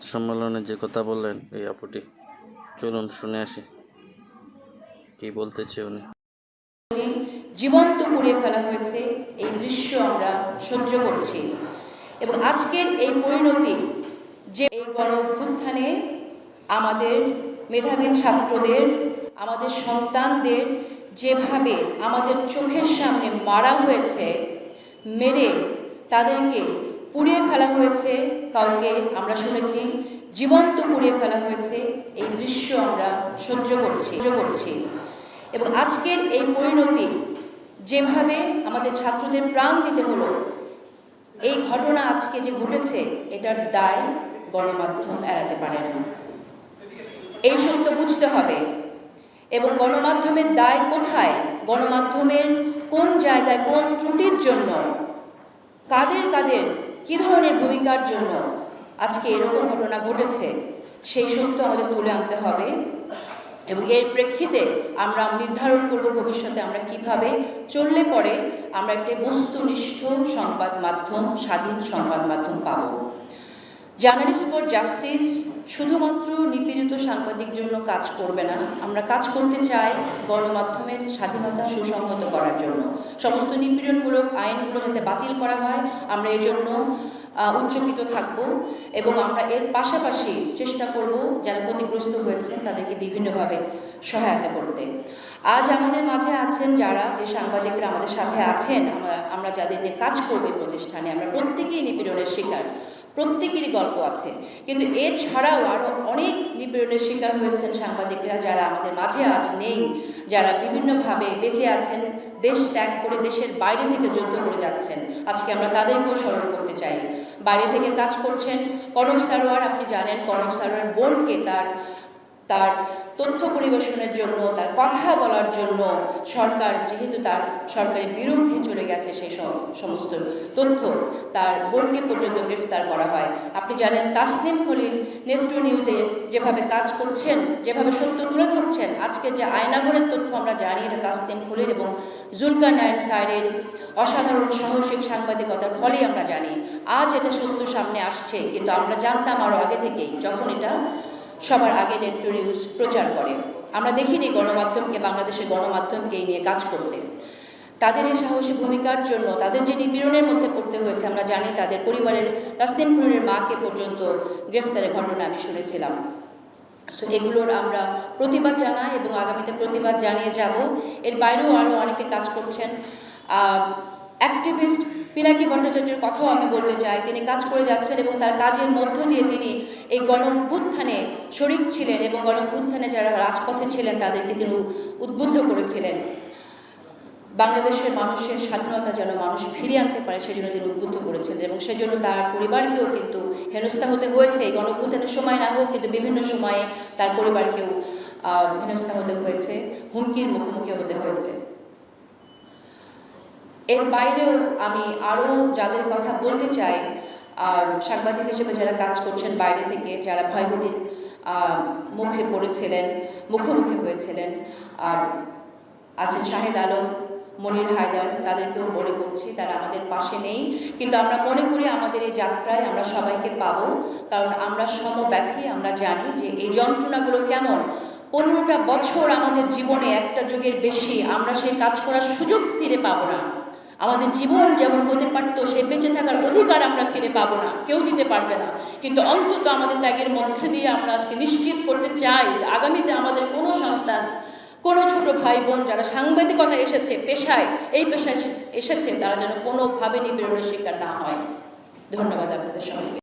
সম্মেলনে যে কথা বললেন এই আপুটি, চলুন শুনে আসি। কি বলতেছে উনি? জীবন্ত পুড়িয়ে ফেলা হয়েছে এই দৃশ্য আমরা সহ্য করছি। এবং আজকের এই পরিণতি যে এই গণ অভ্যুত্থানে আমাদের মেধাবী ছাত্রদের, আমাদের সন্তানদের যেভাবে আমাদের চোখের সামনে মারা হয়েছে, মেরে তাদেরকে পুড়িয়ে ফেলা হয়েছে, কাউকে আমরা শুনেছি। জীবন্ত পুড়িয়ে ফেলা হয়েছে, এই দৃশ্য আমরা সহ্য করছি করছি। এবং আজকের এই পরিণতি যেভাবে আমাদের ছাত্রদের প্রাণ দিতে হলো, এই ঘটনা আজকে যে ঘটেছে, এটার দায় গণমাধ্যম এড়াতে পারে না। এই সত্য বুঝতে হবে। এবং গণমাধ্যমের দায় কোথায়? গণমাধ্যমের কোন জায়গায় কোন ত্রুটির জন্য? কাদের কাদের কী ধরনের ভূমিকার জন্য আজকে এরকম ঘটনা ঘটেছে, সেই সত্য আমাদের তুলে আনতে হবে এবং এর প্রেক্ষিতে আমরা নির্ধারণ করব ভবিষ্যতে আমরা কীভাবে চললে পরে আমরা একটি বস্তুনিষ্ঠ সংবাদ মাধ্যম, স্বাধীন সংবাদ মাধ্যম পাব। জার্নালিস্ট ফর জাস্টিস শুধুমাত্র নিপীড়িত সাংবাদিক জন্য কাজ করবে না। আমরা কাজ করতে চাই গণমাধ্যমের স্বাধীনতা সুসংহত করার জন্য। সমস্ত নিপীড়নমূলক আইনগুলো যাতে বাতিল করা হয়, আমরা এই জন্য উচ্চকিত থাকব এবং আমরা এর পাশাপাশি চেষ্টা করব যারা ক্ষতিগ্রস্ত হয়েছে তাদেরকে বিভিন্নভাবে সহায়তা করতে। আজ আমাদের মাঝে আছেন যারা, যে সাংবাদিকরা আমাদের সাথে আছেন, আমরা আমরা যাদের নিয়ে কাজ করবে প্রতিষ্ঠানে, আমরা প্রত্যেকেই নিপীড়নের শিকার। প্রত্যেকেরই গল্প আছে। কিন্তু এছাড়াও আরও অনেক নিপীড়নের শিকার হয়েছেন সাংবাদিকরা যারা আমাদের মাঝে আজ নেই, যারা বিভিন্নভাবে বেঁচে আছেন, দেশ ত্যাগ করে দেশের বাইরে থেকে যুদ্ধ করে যাচ্ছেন। আজকে আমরা তাদেরকেও স্মরণ করতে চাই। বাইরে থেকে কাজ করছেন কনক সারোয়ার, আপনি জানেন কনক সারোয়ার বোনকে তার তার তথ্য পরিবেশনের জন্য, তার কথা বলার জন্য সরকার যেহেতু তার সরকারের বিরুদ্ধে চলে গেছে সেই সমস্ত তথ্য, তার বোনকে পর্যন্ত গ্রেফতার করা হয়। আপনি জানেন, তাসনিম খলিল নেত্র নিউজে যেভাবে কাজ করছেন, যেভাবে সত্য তুলে ধরছেন, আজকের যে আয়নাঘরের তথ্য আমরা জানি, এটা তাসনিম খলিল এবং জুলকার নায়ন সাইরের অসাধারণ সাহসিক সাংবাদিকতার ফলেই আমরা জানি। আজ এটা সত্য সামনে আসছে, কিন্তু আমরা জানতাম আরও আগে থেকেই, যখন এটা সবার আগে নেত্র নিউজ প্রচার করে। আমরা দেখিনি গণমাধ্যমকে, বাংলাদেশের গণমাধ্যমকে এই নিয়ে কাজ করতে। তাদের এই সাহসী ভূমিকার জন্য, তাদের যে নিপীড়নের মধ্যে পড়তে হয়েছে, আমরা জানি তাদের পরিবারের তাসলিম খুনের মাকে পর্যন্ত গ্রেফতারের ঘটনা আমি শুনেছিলাম। সো এগুলোর আমরা প্রতিবাদ জানাই এবং আগামীতে প্রতিবাদ জানিয়ে যাব। এর বাইরেও আরও অনেকে কাজ করছেন। অ্যাক্টিভিস্ট পিনাকি ভট্টাচার্যের কথাও আমি বলতে চাই। তিনি কাজ করে যাচ্ছেন এবং তার কাজের মধ্য দিয়ে তিনি এই গণ অভ্যুত্থানে শরিক ছিলেন এবং গণ অভ্যুত্থানে যারা রাজপথে ছিলেন তাদেরকে তিনি উদ্বুদ্ধ করেছিলেন। বাংলাদেশের মানুষের স্বাধীনতা যেন মানুষ ফিরিয়ে আনতে পারে, সেজন্য তিনি উদ্বুদ্ধ করেছিলেন এবং সেজন্য তার পরিবারকেও কিন্তু হেনস্থা হতে হয়েছে। এই গণঅভ্যুত্থানের সময় না হোক, কিন্তু বিভিন্ন সময়ে তার পরিবারকেও হেনস্থা হতে হয়েছে, হুমকির মুখোমুখি হতে হয়েছে। এর বাইরেও আমি আরও যাদের কথা বলতে চাই, আর সাংবাদিক হিসেবে যারা কাজ করছেন বাইরে থেকে, যারা ভয়ভীতির মুখে পড়েছিলেন, মুখোমুখি হয়েছিলেন, আর আছেন শাহেদ আলম, মনির হায়দার, তাদেরকেও মনে করছি তারা আমাদের পাশে নেই। কিন্তু আমরা মনে করি আমাদের এই যাত্রায় আমরা সবাইকে পাবো, কারণ আমরা সমব্যথী, আমরা জানি যে এই যন্ত্রণাগুলো কেমন। পনেরোটা বছর আমাদের জীবনে একটা যুগের বেশি, আমরা সেই কাজ করার সুযোগ ফিরে পাবো না। আমাদের জীবন যেমন হতে পারতো, সে বেঁচে থাকার অধিকার আমরা ফিরে পাবো না, কেউ দিতে পারবে না। কিন্তু অন্তত আমাদের ত্যাগের মধ্যে দিয়ে আমরা আজকে নিশ্চিত করতে চাই যে আগামীতে আমাদের কোনো সন্তান, কোনো ছোট ভাই বোন যারা সাংবাদিকতা এসেছে পেশায়, এই পেশায় এসেছে, তারা যেন কোনোভাবে নিপীড়নের শিকার না হয়। ধন্যবাদ আপনাদের সবাইকে।